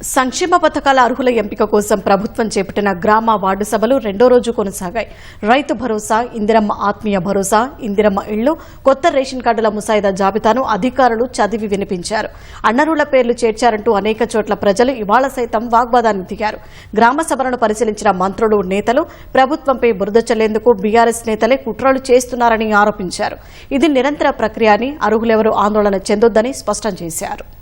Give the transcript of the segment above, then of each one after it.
సంక్షేమ పథకాల అర్హుల ఎంపిక కోసం ప్రభుత్వం చేపట్టిన గ్రామ వార్డు సభలు రెండో రోజు కొనసాగాయి. రైతు భరోసా ఇందిరమ్మ ఆత్మీయ భరోసా ఇందిరమ్మ ఇళ్ళు కొత్త రేషన్ కార్డుల ముసాయిదా జాబితాను అధికారులు చదివి వినిపించారు. అన్నరుల పేర్లు చేర్చారంటూ అనేక చోట్ల ప్రజలు ఇవాళ సైతం వాగ్వాదానికి దిగారు. గ్రామ సభలను పరిశీలించిన మంత్రులు నేతలు ప్రభుత్వంపై బురద చల్లేందుకు బీఆర్ఎస్ నేతలే కుట్రలు చేస్తున్నారని ఆరోపించారు. ఇది నిరంతర ప్రక్రియ అని అర్హులెవరూ ఆందోళన చెందొద్దని స్పష్టం చేశారు.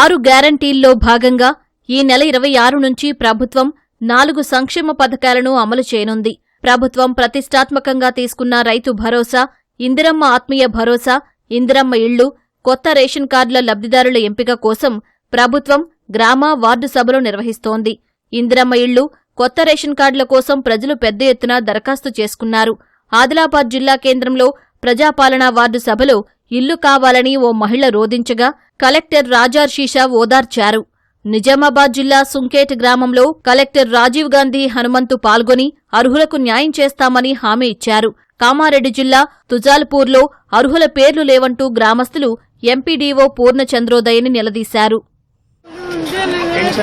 ఆరు గ్యారంటీల్లో భాగంగా ఈ నెల ఇరవై ఆరు నుంచి ప్రభుత్వం నాలుగు సంక్షేమ పథకాలను అమలు చేయనుంది. ప్రభుత్వం ప్రతిష్టాత్మకంగా తీసుకున్న రైతు భరోసా ఇందిరమ్మ ఆత్మీయ భరోసా ఇందిరమ్మ ఇళ్ళు కొత్త రేషన్ కార్డుల లబ్ధిదారుల ఎంపిక కోసం ప్రభుత్వం గ్రామ వార్డు సభలు నిర్వహిస్తోంది. ఇందిరమ్మ ఇళ్ళు కొత్త రేషన్ కార్డుల కోసం ప్రజలు పెద్ద ఎత్తున దరఖాస్తు చేసుకున్నారు. ఆదిలాబాద్ జిల్లా కేంద్రంలో ప్రజాపాలనా వార్డు సభలో ఇల్లు కావాలని ఓ మహిళ రోధించగా కలెక్టర్ రాజార్షీషా ఓదార్చారు. నిజామాబాద్ జిల్లా సుంకేట్ గ్రామంలో కలెక్టర్ రాజీవ్ గాంధీ హనుమంతు పాల్గొని అర్హులకు న్యాయం చేస్తామని హామీ ఇచ్చారు. కామారెడ్డి జిల్లా తుజాల్పూర్లో అర్హుల పేర్లు లేవంటూ గ్రామస్తులు ఎంపీడీఓ పూర్ణచంద్రోదయని నిలదీశారు.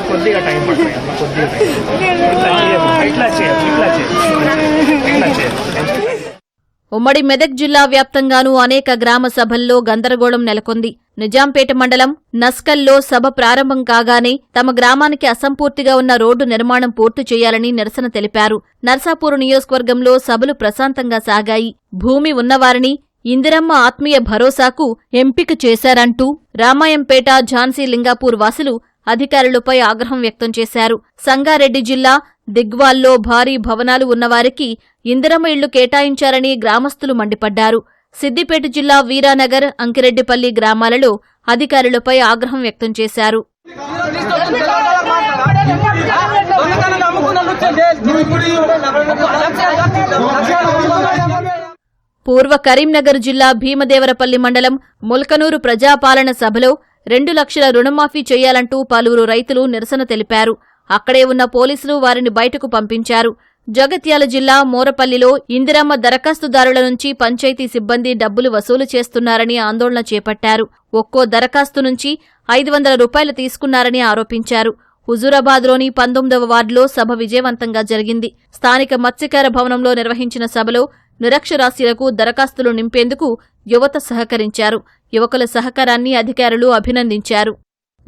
కొద్దిగా ఉమ్మడి మెదక్ జిల్లా వ్యాప్తంగానూ అనేక గ్రామ సభల్లో గందరగోళం నెలకొంది. నిజాంపేట మండలం నస్కల్లో సభ ప్రారంభం కాగానే తమ గ్రామానికి అసంపూర్తిగా ఉన్న రోడ్డు నిర్మాణం పూర్తి చేయాలని నిరసన తెలిపారు. నర్సాపూర్ నియోజకవర్గంలో సభలు ప్రశాంతంగా సాగాయి. భూమి ఉన్నవారిని ఇందిరమ్మ ఆత్మీయ భరోసాకు ఎంపిక చేశారంటూ రామాయంపేట ఝాన్సీ లింగాపూర్ వాసులు అధికారులపై ఆగ్రహం వ్యక్తం చేశారు. సంగారెడ్డి జిల్లా దిగ్వాల్లో భారీ భవనాలు ఉన్నవారికి ఇందిరమ్మ ఇళ్ళు కేటాయించారని గ్రామస్తులు మండిపడ్డారు. సిద్దిపేట జిల్లా వీరానగర్ అంకిరెడ్డిపల్లి గ్రామాలలో అధికారులపై ఆగ్రహం వ్యక్తం చేశారు. పూర్వ కరీంనగర్ జిల్లా భీమదేవరపల్లి మండలం ముల్కనూరు ప్రజాపాలన సభలో రెండు లక్షల రుణమాఫీ చేయాలంటూ పలువురు రైతులు నిరసన తెలిపారు. అక్కడే ఉన్న పోలీసులు వారిని బయటకు పంపించారు. జగత్యాల జిల్లా మోరపల్లిలో ఇందిరమ్మ దరఖాస్తుదారుల నుంచి పంచాయతీ సిబ్బంది డబ్బులు వసూలు చేస్తున్నారని ఆందోళన చేపట్టారు. ఒక్కో దరఖాస్తు నుంచి ఐదు వందల రూపాయలు తీసుకున్నారని ఆరోపించారు. హుజూరాబాద్లోని పంతొమ్మిదవ వార్డులో సభ విజయవంతంగా జరిగింది. స్థానిక మత్స్యకార భవనంలో నిర్వహించిన సభలో నిరక్షరాస్యులకు దరఖాస్తులు నింపేందుకు యువత సహకరించారు. యువకుల సహకారాన్ని అధికారులు అభినందించారు.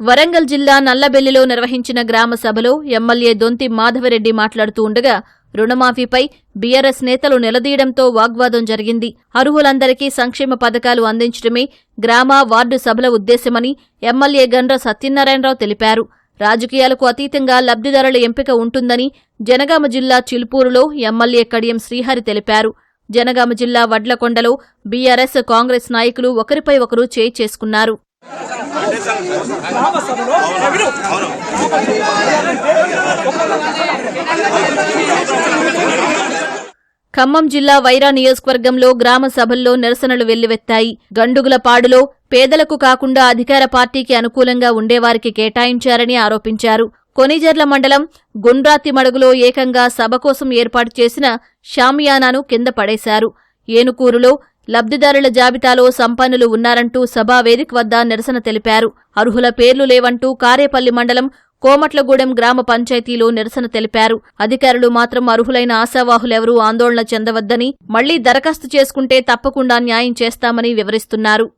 వరంగల్ జిల్లా నల్లబెల్లిలో నిర్వహించిన గ్రామ సభలో ఎమ్మెల్యే దొంతి మాధవరెడ్డి మాట్లాడుతూ ఉండగా రుణమాఫీపై బీఆర్ఎస్ నేతలు నిలదీయడంతో వాగ్వాదం జరిగింది. అర్హులందరికీ సంక్షేమ పథకాలు అందించడమే గ్రామ వార్డు సభల ఉద్దేశమని ఎమ్మెల్యే గండ్ర సత్యనారాయణరావు తెలిపారు. రాజకీయాలకు అతీతంగా లబ్ధిదారుల ఎంపిక ఉంటుందని జనగామ జిల్లా చిల్పూరులో ఎమ్మెల్యే కడియం శ్రీహరి తెలిపారు. జనగామ జిల్లా వడ్లకొండలో బీఆర్ఎస్ కాంగ్రెస్ నాయకులు ఒకరిపై ఒకరు చేయి చేసుకున్నారు. ఖమ్మం జిల్లా వైరా నియోజకవర్గంలో గ్రామ సభల్లో నిరసనలు వెల్లువెత్తాయి. గండుగులపాడులో పేదలకు కాకుండా అధికార పార్టీకి అనుకూలంగా ఉండేవారికి కేటాయించారని ఆరోపించారు. కొనిజర్ల మండలం గుండ్రాతి మడుగులో ఏకంగా సభ కోసం ఏర్పాటు చేసిన షామియానాను కింద పడేశారు. ఏనుకూరులో లబ్ధిదారుల జాబితాలో సంపన్నులు ఉన్నారంటూ సభా వేదిక వద్ద నిరసన తెలిపారు. అర్హుల పేర్లు లేవంటూ కారేపల్లి మండలం కోమట్లగూడెం గ్రామ పంచాయతీలో నిరసన తెలిపారు. అధికారులు మాత్రం అర్హులైన ఆశావాహులెవరూ ఆందోళన చెందవద్దని మళ్ళీ దరఖాస్తు చేసుకుంటే తప్పకుండా న్యాయం చేస్తామని వివరిస్తున్నారు.